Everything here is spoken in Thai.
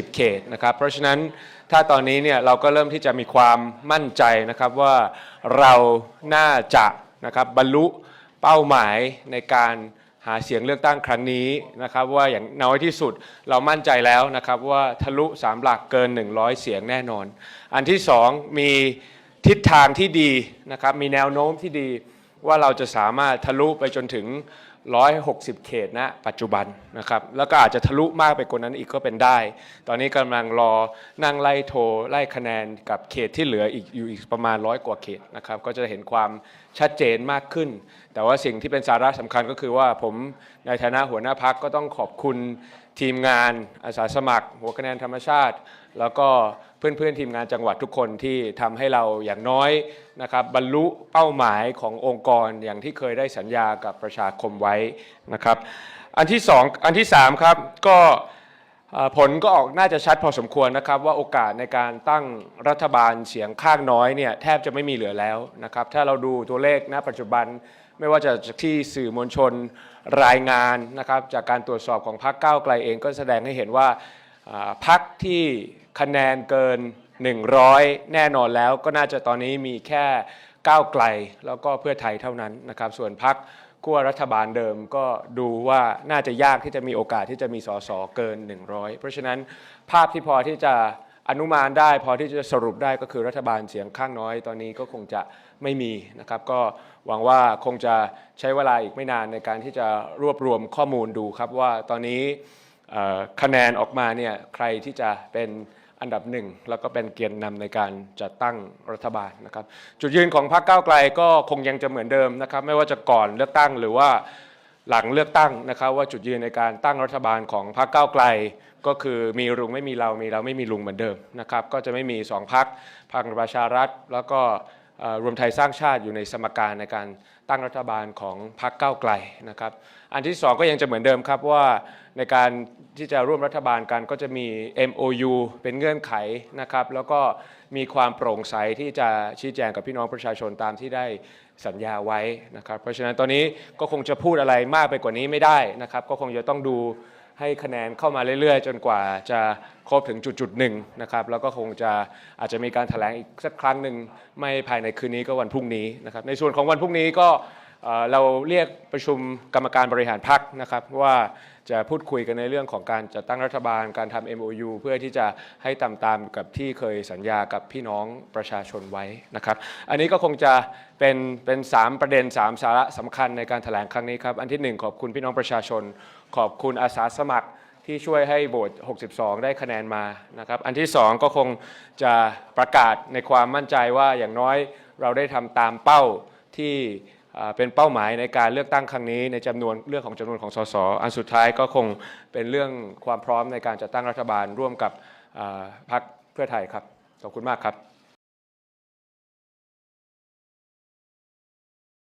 10 เขตนะครับ เพราะฉะนั้นถ้าตอนนี้เนี่ยเราก็เริ่มที่จะมีความมั่นใจนะครับว่าเราน่าจะนะครับบรรลุเป้าหมายในการหาเสียงเลือกตั้งครั้งนี้นะครับว่าอย่างน้อยที่สุดเรามั่นใจแล้วนะครับว่าทะลุ 3 หลักเกิน 100 เสียงแน่นอน อันที่สองมีทิศทางที่ดีนะครับมีแนวโน้มที่ดีว่าเราจะสามารถทะลุไปจนถึง 160 เขตณปัจจุบันนะครับแล้วก็อาจจะทะลุมากไปกว่านั้นอีกก็เป็นได้ ตอนนี้กำลังรอนั่งไล่โทรไล่คะแนนกับเขตที่เหลืออีกอยู่อีกประมาณร้อยกว่าเขตนะครับก็จะเห็นความชัดเจนมากขึ้น แต่ว่าสิ่งที่เป็นสาระสำคัญก็คือว่าผมในฐานะหัวหน้าพักก็ต้องขอบคุณ ทีมงานอาสาสมัคร หัวคะแนนธรรมชาติ แล้วก็เพื่อนๆทีมงานจังหวัดทุกคนที่ทำให้เราอย่างน้อยนะครับบรรลุเป้าหมายขององค์กรอย่างที่เคยได้สัญญากับประชาคมไว้นะครับ อันที่สองอันที่สามครับก็ผลก็ออกน่าจะชัดพอสมควรนะครับ ว่าโอกาสในการตั้งรัฐบาลเสียงข้างน้อยเนี่ยแทบจะไม่มีเหลือแล้วนะครับถ้าเราดูตัวเลขณปัจจุบัน ไม่ว่าจะจากที่สื่อมวลชนรายงานนะครับจากการตรวจสอบของพรรคก้าวไกลเองก็แสดงให้เห็นว่าอ่าพักที่คะแนนเกิน 100 แน่นอนแล้วก็น่าจะตอนนี้มีแค่ก้าวไกลแล้วก็เพื่อไทยเท่านั้นนะครับส่วนพักขั้วรัฐบาลเดิมก็ดูว่าน่าจะยากที่จะมีโอกาสที่จะมีสสเกิน 100 เพราะฉะนั้นภาพที่พอที่จะ อนุมานได้พอที่จะสรุปได้ก็คือรัฐบาลเสียงข้างน้อยตอนนี้ก็คงจะไม่มีนะครับ ก็หวังว่าคงจะใช้เวลาอีกไม่นานในการที่จะรวบรวมข้อมูลดูครับว่าตอนนี้คะแนนออกมาเนี่ยใครที่จะเป็นอันดับหนึ่งแล้วก็เป็นเกียรตินำในการจัดตั้งรัฐบาลนะครับ จุดยืนของพรรคก้าวไกลก็คงยังจะเหมือนเดิมนะครับ ไม่ว่าจะก่อนเลือกตั้งหรือว่า หลังเลือกตั้งนะครับว่าจุดยืนในการตั้งรัฐบาลของพรรคก้าวไกล ก็คือมีลุงไม่มีเรา มีเราไม่มีลุงเหมือนเดิมนะครับก็จะไม่มีสองพรรคพรรคประชารัฐแล้วก็ รวมไทยสร้างชาติอยู่ในสมการในการตั้งรัฐบาลของพรรคก้าวไกลนะครับ อันที่สองก็ยังจะเหมือนเดิมครับว่าในการที่จะร่วมรัฐบาลกันก็จะมี MOU เป็นเงื่อนไขนะครับ แล้วก็มีความโปร่งใสที่จะชี้แจงกับพี่น้องประชาชนตามที่ได้สัญญาไว้นะครับ เพราะฉะนั้นตอนนี้ก็คงจะพูดอะไรมากไปกว่านี้ไม่ได้นะครับ ก็คงจะต้องดู ให้คะแนนเข้ามาเรื่อยๆ จนกว่าจะครบถึงจุดจุดๆหนึ่งนะครับแล้วก็คงจะอาจจะมีการแถลงอีกสักครั้งหนึ่งไม่ภายในคืนนี้ก็วันพรุ่งนี้นะครับในส่วนของวันพรุ่งนี้ก็ เราเรียกประชุมกรรมการบริหารพรรคนะครับว่าจะพูดคุยกันในเรื่องของการจัดตั้งรัฐบาลการทำ MOU เพื่อที่จะให้ตามตามกับที่เคยสัญญากับพี่น้องประชาชนไว้นะครับ อันนี้ก็คงจะเป็นเป็นสามประเด็นสามสาระสำคัญในการแถลงครั้งนี้ครับ อันที่หนึ่งขอบคุณพี่น้องประชาชน ขอบคุณอาสาสมัครที่ช่วยให้โหวต 62 ได้คะแนนมานะครับอันที่ 2 ก็คงจะประกาศในความมั่นใจว่าอย่างน้อยเราได้ทำตามเป้าที่ เป็นเป้าหมายในการเลือกตั้งครั้งนี้ในจำนวนเรื่องของจำนวนของสสอันสุดท้ายก็คงเป็นเรื่องความพร้อมในการจัดตั้งรัฐบาลร่วมกับพรรคเพื่อไทยครับขอบคุณมากครับ